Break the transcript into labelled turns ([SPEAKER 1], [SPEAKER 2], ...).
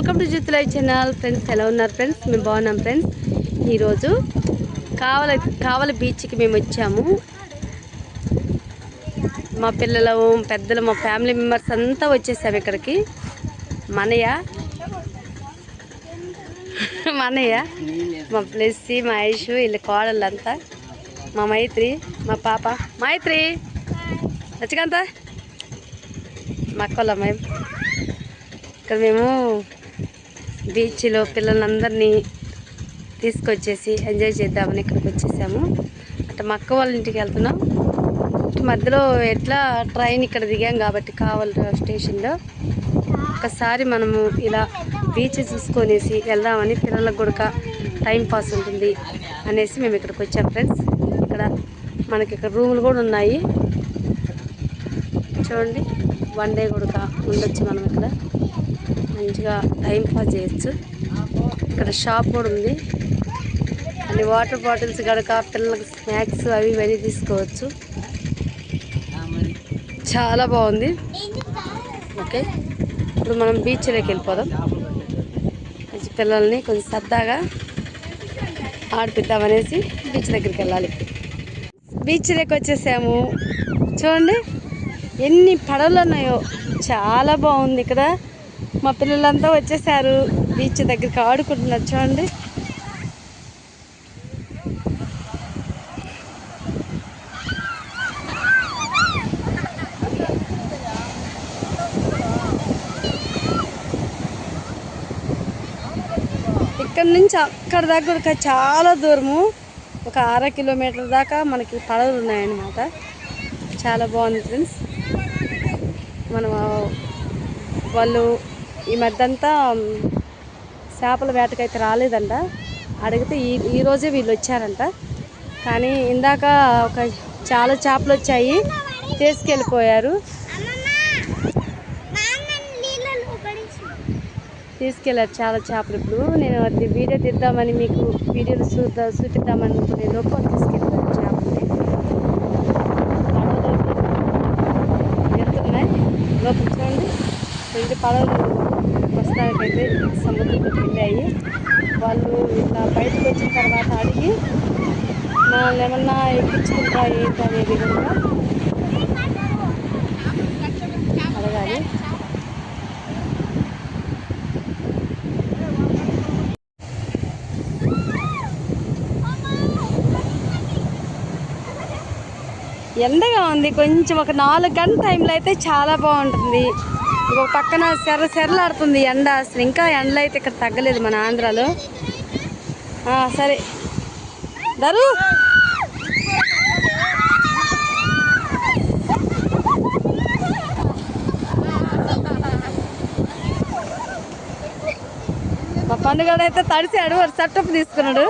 [SPEAKER 1] Welcome to Jit live channel. Friends ఎలా ఉన్నారు friends? మేము బాగున్నాం ఫ్రెండ్స్. ఈరోజు కావల కావల బీచ్కి మేము వచ్చాము. మా పిల్లలు పెద్దలు మా ఫ్యామిలీ మెంబర్స్ అంతా వచ్చేసాము ఇక్కడికి. మనయ్య. మనయ్య. మా ప్లెస్సి మా ఐష్ వీళ్ళ కోడళ్ళంతా. మా మైత్రి మా పాప. మైత్రి! నచ్చకంత మా అక్కల మేము ఇక్కడ మేము బీచ్లో పిల్లలందరినీ తీసుకొచ్చేసి ఎంజాయ్ చేద్దామని ఇక్కడికి వచ్చేసాము. అట్లా మా అక్క వాళ్ళ ఇంటికి వెళ్తున్నాం. మధ్యలో ఎట్లా ట్రైన్ ఇక్కడ దిగాం కాబట్టి కావాలి స్టేషన్లో ఒకసారి మనము ఇలా బీచ్ చూసుకొనేసి వెళ్దామని పిల్లలకు కూడా టైం పాస్ ఉంటుంది అనేసి మేము ఇక్కడికి వచ్చాం ఫ్రెండ్స్. ఇక్కడ మనకి ఇక్కడ రూములు కూడా ఉన్నాయి. చూడండి వన్ డే కూడా ఉండొచ్చు మనం ఇక్కడ. మంచిగా టైం పాస్ చేయొచ్చు. ఇక్కడ షాప్ కూడా ఉంది. అన్ని వాటర్ బాటిల్స్ గడక పిల్లలకి స్నాక్స్ అవి ఇవన్నీ తీసుకోవచ్చు. చాలా బాగుంది. ఓకే. ఇప్పుడు మనం బీచ్లోకి వెళ్ళిపోదాం. మంచి పిల్లల్ని కొంచెం సరదాగా ఆడిపిద్దామనేసి బీచ్ దగ్గరికి వెళ్ళాలి. బీచ్లోకి వచ్చేసాము. చూడండి ఎన్ని పడవలు ఉన్నాయో. చాలా బాగుంది ఇక్కడ. మా పిల్లలంతా వచ్చేసారు. బీచ్ దగ్గరికి ఆడుకుంటున్నారు. చూడండి. ఇక్కడ నుంచి అక్కడ దాకా కూడా చాలా దూరము. ఒక అర కిలోమీటర్ దాకా మనకి పడవలు ఉన్నాయన్నమాట. చాలా బాగుంది ఫ్రెండ్స్. మనం వాళ్ళు ఈ మధ్య అంతా చేపల వేటకైతే రాలేదంట. అడిగితే ఈ ఈరోజే వీళ్ళు వచ్చారంట. కానీ ఇందాక ఒక చాలా చేపలు వచ్చాయి తీసుకెళ్ళిపోయారు. తీసుకెళ్ళారు చాలా చేపలు ఇప్పుడు. నేను అది వీడియో తీద్దామని మీకు వీడియోలు చూద్దా చూపిద్దామని లోపల తీసుకెళ్ళాను తీసుకెళ్ళారు చేపల్ని వెళ్తున్నాయి లోపల చూడండి రెండు పడవలు వస్తానికైతే సముద్రంలోకి వెళ్ళాయి వాళ్ళు ఇట్లా బయటకు వచ్చిన తర్వాత అడిగి మనల్ని ఏమన్నా ఎక్కించుకుంటా ఏంటి? అనేది కూడా అడగాలి. ఎండగా ఉంది. కొంచెం ఒక నాలుగు గంటల టైంలో అయితే చాలా బాగుంటుంది. ఇంకొక పక్కన సెర్ర సెర్రలాడుతుంది ఎండ అసలు. ఇంకా ఎండలు అయితే ఇక్కడ తగ్గలేదు మన ఆంధ్రాలో. సరే. దరు మా పండుగడు అయితే తడిసాడు వారు సెటప్ తీసుకున్నాడు.